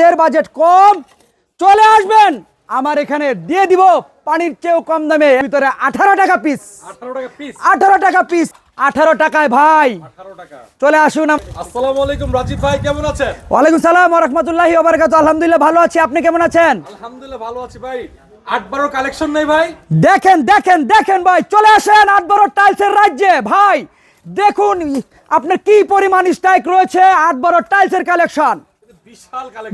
যাদের বাজেট কম চলে আসবেন। আমার এখানে দিয়ে দিব পানির চেয়েও কম দামে। ভিতরে আঠারো টাকা পিস আঠারো টাকা পিস আঠারো টাকায় ভাই। চলে আসুন আসসালামু আলাইকুম রাজীব ভাই কেমন আছেন? ওয়ালাইকুম সালাম রহমতুল্লাহি ওবরাকাত আলহামদুলিল্লাহ ভালো আছি। আপনি কেমন আছেন? আলহামদুলিল্লাহ ভালো আছি ভাই। আট কালেকশন নেই ভাই? দেখেন দেখেন দেখেন ভাই। চলে আসেন আট বড় টাইলসের রাজ্যে। ভাই দেখুন আপনার কি পরিমাণ স্ট্রাইক রয়েছে আট বড় টাইলসের কালেকশন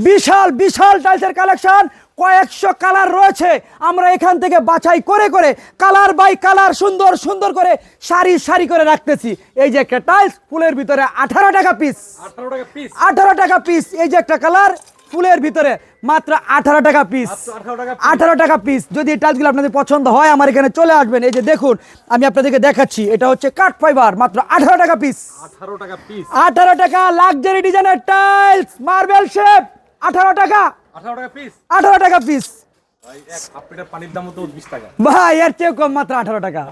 বিশাল বিশাল টাইলসের কালেকশন কয়েকশো কালার রয়েছে। আমরা এখান থেকে বাছাই করে করে কালার বাই কালার সুন্দর সুন্দর করে সারি সারি করে রাখতেছি। এই যে একটা টাইলস ফুলের ভিতরে আঠারো টাকা পিস আঠারো টাকা পিস আঠারো টাকা পিস এই যে একটা কালার ফুলের ভিতরে মাত্র আঠারো টাকা পিস মাত্র 18 টাকা piece। আঠারো টাকা পিস যদি এই টাইলসগুলো আপনাদের পছন্দ হয় আমার এখানে চলে আসবেন। এই যে দেখুন আমি আপনাদেরকে দেখাচ্ছি এটা হচ্ছে কাঠ ফাইবার মাত্র আঠারো টাকা পিস আঠারো টাকা পিস আঠারো টাকা লাক্সারি ডিজাইনের টাইলস মার্বেল শেপ আঠারো টাকা। আঠারো টাকা পিস আঠারো টাকা পিস ভাই এর চেয়ে কম মাত্র আঠারো টাকা।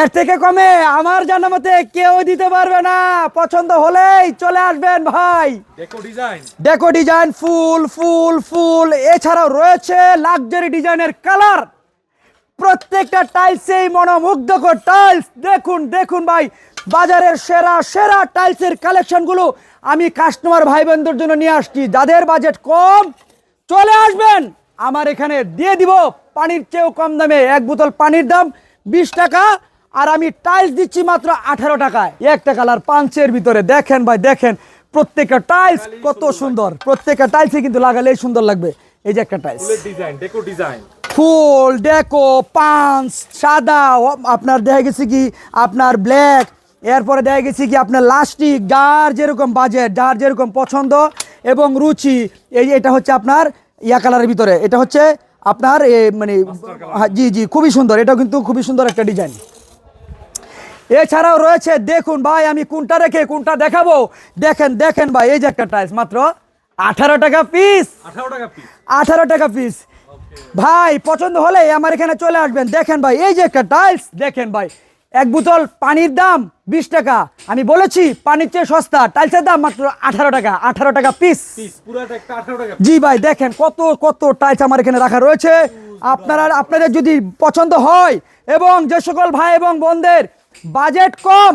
এর থেকে কমে আমার জানা মতে কেউ দিতে পারবে না। পছন্দ হলেই চলে আসবেন ভাই। Deco design full full full. এছাড়াও রয়েছে লাক্সারি ডিজাইনের কালার প্রত্যেকটা টাইলসেই মনোমুগ্ধকর টাইলস দেখুন দেখুন ভাই বাজারের সেরা সেরা টাইলসের কালেকশনগুলো আমি কাস্টমার ভাই বোনদের জন্য নিয়ে আসছি। যাদের বাজেট কম চলে আসবেন। আমার এখানে দিয়ে দিব পানির চেয়েও কম দামে। এক বোতল পানির দাম বিশ টাকা আর আমি টাইলস দিচ্ছি মাত্র আঠারো টাকায়। একটা কালার পাঞ্চের ভিতরে। দেখেন ভাই দেখেন প্রত্যেকটা টাইলস কত সুন্দর প্রত্যেকটা টাইলসে কিন্তু লাগালেই সুন্দর লাগবে। এই যে একটা টাইলস ডিজাইন ফুল ডেকো পাঁচ সাদা আপনার দেখা গেছে কি আপনার ব্ল্যাক এরপরে দেখা গেছে কি আপনার লাস্টিক যার যেরকম বাজেট যার যেরকম পছন্দ এবং রুচি এই এটা হচ্ছে আপনার ইয়া কালারের ভিতরে। এটা হচ্ছে আপনার এ, মানে হ্যাঁ, জি জি খুবই সুন্দর। এটাও কিন্তু খুবই সুন্দর একটা ডিজাইন। এছাড়াও রয়েছে দেখুন ভাই আমি কোনটা রেখে কোনটা দেখাবো? দেখেন দেখেন ভাই এই যে একটা টাইলস মাত্র আঠারো টাকা পিস আঠারো টাকা পিস আঠারো টাকা পিস ভাই পছন্দ হলে আমার এখানে চলে আসবেন। দেখেন ভাই এই যে একটা টাইলস দেখেন ভাই এক বোতল পানির দাম বিশ টাকা। আমি বলেছি পানির চেয়ে সস্তা টাইলসের দাম মাত্র আঠারো টাকা আঠারো টাকা পিস জি ভাই দেখেন কত কত টাইলস আমার এখানে রাখা রয়েছে। আপনারা আপনাদের যদি পছন্দ হয় এবং যে সকল ভাই এবং বোনদের বাজেট কম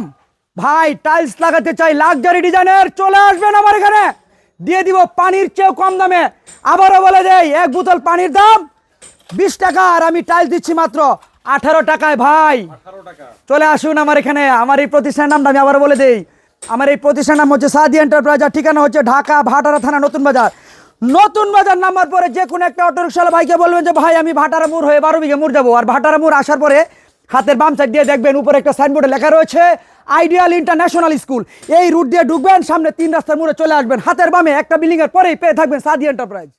ভাই টাইলস লাগাতে চাই লাক্সারি ডিজাইনের চলে আসবেন আমার এখানে। দিয়ে দিব পানির চেয়েও কম দামে। আবারও বলে দেয় এক বোতল পানির দাম বিশ টাকা আর আমি টাইলস দিচ্ছি মাত্র আঠারো টাকায় ভাই। চলে আসুন আমার এখানে। আমার এই প্রতিষ্ঠানের নামটা আমি আবার বলে দেই। আমার এই প্রতিষ্ঠানের নাম হচ্ছে সাদি এন্টারপ্রাইজ আর ঠিকানা হচ্ছে ঢাকা ভাটারা থানা নতুন বাজার। নতুন বাজার নামার পরে যে কোনো একটা অটোরিক্সাওয়ালা ভাইকে বলবেন যে ভাই আমি ভাটারা মোড় হয়ে বারো বিঘে মোড় যাব। আর ভাটারা মোড় আসার পরে হাতের বাম সাইড দিয়ে দেখবেন উপরে একটা সাইনবোর্ডে লেখা রয়েছে আইডিয়াল ইন্টারন্যাশনাল স্কুল এই রুট দিয়ে ঢুকবেন সামনে তিন রাস্তার মোড়ে চলে আসবেন। হাতের বামে একটা বিল্ডিং এর পরেই পেয়ে থাকবেন সাদি এন্টারপ্রাইজ।